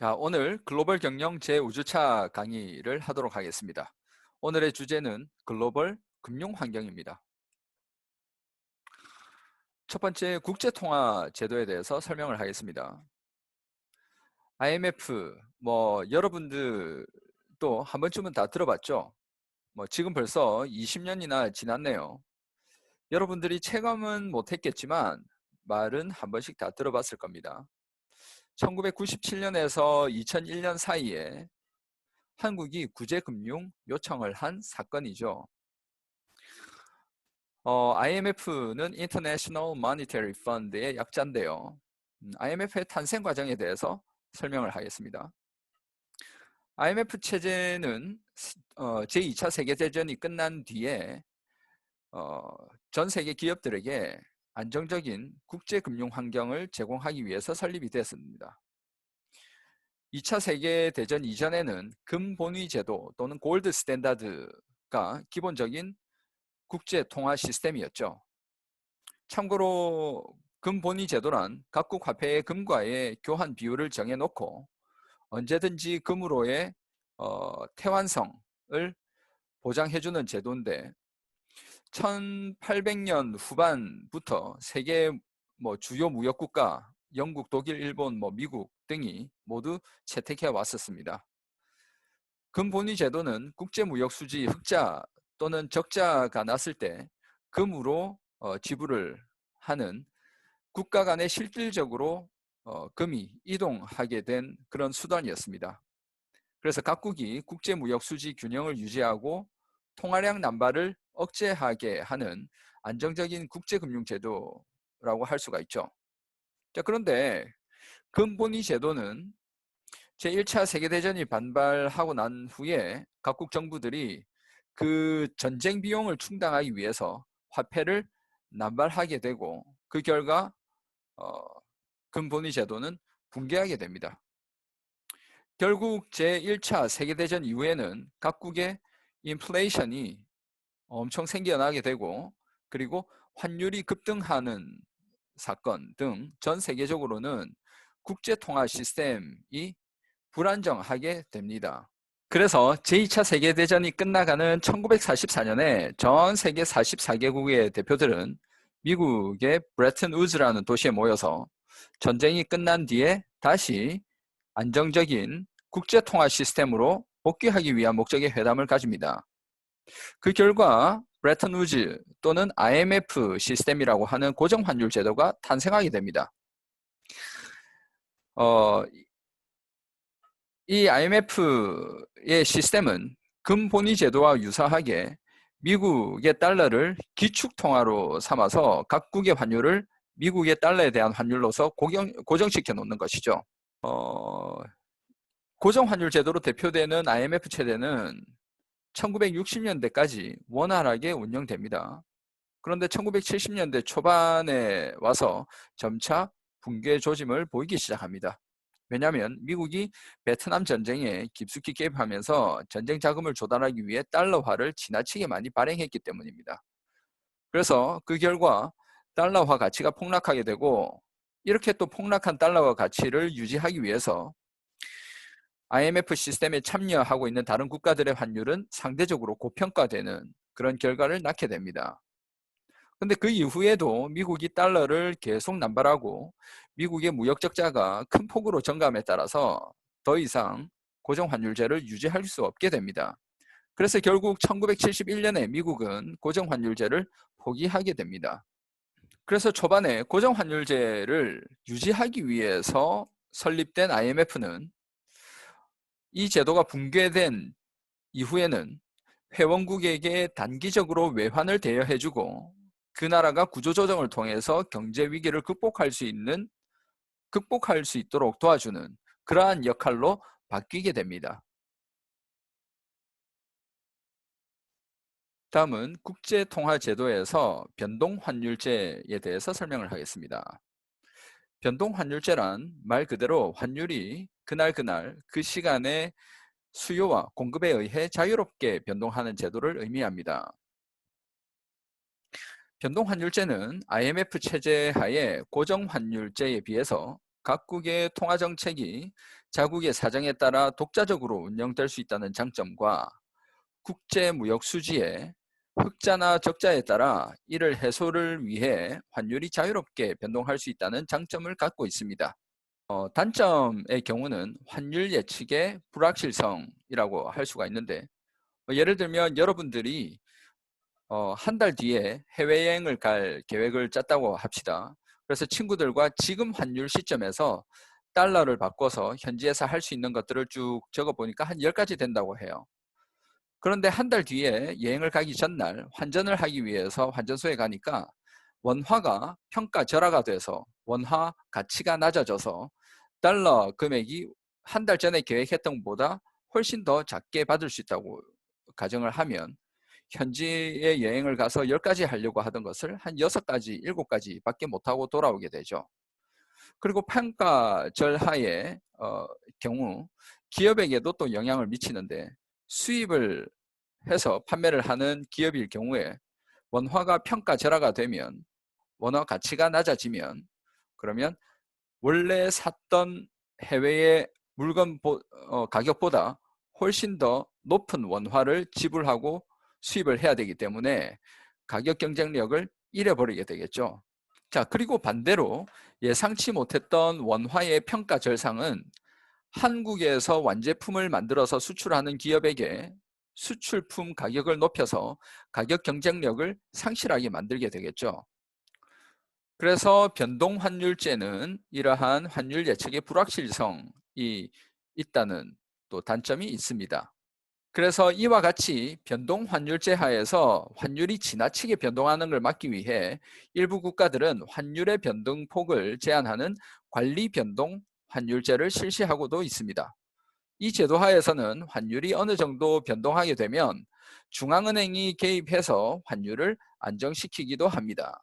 자, 오늘 글로벌 경영 제5주차 강의를 하도록 하겠습니다. 오늘의 주제는 글로벌 금융 환경입니다. 첫 번째 국제통화 제도에 대해서 설명을 하겠습니다. IMF 뭐 여러분들도 한 번쯤은 다 들어봤죠? 뭐 지금 벌써 20년이나 지났네요. 여러분들이 체감은 못했겠지만 말은 한 번씩 다 들어봤을 겁니다. 1997년에서 2001년 사이에 한국이 구제금융 요청을 한 사건이죠. 어, IMF는 International Monetary Fund의 약자인데요. IMF의 탄생 과정에 대해서 설명을 하겠습니다. IMF 체제는 어, 제2차 세계대전이 끝난 뒤에 어, 전 세계 기업들에게 안정적인 국제금융 환경을 제공하기 위해서 설립이 되었습니다. 2차 세계대전 이전에는 금본위 제도 또는 골드 스탠다드가 기본적인 국제 통화 시스템이었죠. 참고로 금본위 제도란 각국 화폐의 금과의 교환 비율을 정해놓고 언제든지 금으로의 어, 태환성을 보장해주는 제도인데 1800년 후반부터 세계 뭐 주요 무역 국가 영국, 독일, 일본, 뭐 미국 등이 모두 채택해 왔었습니다. 금본위 제도는 국제 무역 수지 흑자 또는 적자가 났을 때 금으로 어, 지불을 하는 국가 간에 실질적으로 어, 금이 이동하게 된 그런 수단이었습니다. 그래서 각국이 국제 무역 수지 균형을 유지하고 통화량 남발을 억제하게 하는 안정적인 국제금융제도라고 할 수가 있죠. 자, 그런데 금본위 제도는 제1차 세계대전이 반발하고 난 후에 각국 정부들이 그 전쟁 비용을 충당하기 위해서 화폐를 남발하게 되고 그 결과 어, 금본위 제도는 붕괴하게 됩니다. 결국 제1차 세계대전 이후에는 각국의 인플레이션이 엄청 생겨나게 되고 그리고 환율이 급등하는 사건 등 전 세계적으로는 국제통화 시스템이 불안정하게 됩니다. 그래서 제2차 세계대전이 끝나가는 1944년에 전 세계 44개국의 대표들은 미국의 브레튼 우즈라는 도시에 모여서 전쟁이 끝난 뒤에 다시 안정적인 국제통화 시스템으로 복귀하기 위한 목적의 회담을 가집니다. 그 결과 브레튼 우즈 또는 IMF 시스템이라고 하는 고정 환율 제도가 탄생하게 됩니다. 어, 이 IMF의 시스템은 금본위 제도와 유사하게 미국의 달러를 기축통화로 삼아서 각국의 환율을 미국의 달러에 대한 환율로서 고정, 고정시켜 놓는 것이죠. 어, 고정 환율 제도로 대표되는 IMF 체제는 1960년대까지 원활하게 운영됩니다. 그런데 1970년대 초반에 와서 점차 붕괴 조짐을 보이기 시작합니다. 왜냐하면 미국이 베트남 전쟁에 깊숙이 개입하면서 전쟁 자금을 조달하기 위해 달러화를 지나치게 많이 발행했기 때문입니다. 그래서 그 결과 달러화 가치가 폭락하게 되고 이렇게 또 폭락한 달러화 가치를 유지하기 위해서 IMF 시스템에 참여하고 있는 다른 국가들의 환율은 상대적으로 고평가되는 그런 결과를 낳게 됩니다. 근데 그 이후에도 미국이 달러를 계속 남발하고 미국의 무역 적자가 큰 폭으로 증감에 따라서 더 이상 고정 환율제를 유지할 수 없게 됩니다. 그래서 결국 1971년에 미국은 고정 환율제를 포기하게 됩니다. 그래서 초반에 고정 환율제를 유지하기 위해서 설립된 IMF는 이 제도가 붕괴된 이후에는 회원국에게 단기적으로 외환을 대여해주고 그 나라가 구조조정을 통해서 경제 위기를 극복할 수 있는 극복할 수 있도록 도와주는 그러한 역할로 바뀌게 됩니다. 다음은 국제통화제도에서 변동환율제에 대해서 설명을 하겠습니다. 변동환율제란 말 그대로 환율이 그날 그날 그 시간의 수요와 공급에 의해 자유롭게 변동하는 제도를 의미합니다. 변동환율제는 IMF 체제 하에 고정환율제에 비해서 각국의 통화 정책이 자국의 사정에 따라 독자적으로 운영될 수 있다는 장점과 국제 무역 수지의 흑자나 적자에 따라 이를 해소를 위해 환율이 자유롭게 변동할 수 있다는 장점을 갖고 있습니다. 어, 단점의 경우는 환율 예측의 불확실성이라고 할 수가 있는데 어, 예를 들면 여러분들이 어, 한 달 뒤에 해외여행을 갈 계획을 짰다고 합시다. 그래서 친구들과 지금 환율 시점에서 달러를 바꿔서 현지에서 할 수 있는 것들을 쭉 적어보니까 한 10가지 된다고 해요. 그런데 한 달 뒤에 여행을 가기 전날 환전을 하기 위해서 환전소에 가니까 원화가 평가 절하가 돼서 원화 가치가 낮아져서 달러 금액이 한 달 전에 계획했던 것보다 훨씬 더 작게 받을 수 있다고 가정을 하면 현지에 여행을 가서 10가지 하려고 하던 것을 한 6가지, 7가지 밖에 못하고 돌아오게 되죠. 그리고 평가절 하의 어, 경우 기업에게도 또 영향을 미치는데 수입을 해서 판매를 하는 기업일 경우에 원화가 평가절하가 되면 원화 가치가 낮아지면 그러면 원래 샀던 해외의 물건 어, 가격보다 훨씬 더 높은 원화를 지불하고 수입을 해야 되기 때문에 가격 경쟁력을 잃어버리게 되겠죠. 자, 그리고 반대로 예상치 못했던 원화의 평가 절상은 한국에서 완제품을 만들어서 수출하는 기업에게 수출품 가격을 높여서 가격 경쟁력을 상실하게 만들게 되겠죠. 그래서 변동 환율제는 이러한 환율 예측의 불확실성이 있다는 또 단점이 있습니다. 그래서 이와 같이 변동 환율제 하에서 환율이 지나치게 변동하는 걸 막기 위해 일부 국가들은 환율의 변동폭을 제한하는 관리 변동 환율제를 실시하고도 있습니다. 이 제도 하에서는 환율이 어느 정도 변동하게 되면 중앙은행이 개입해서 환율을 안정시키기도 합니다.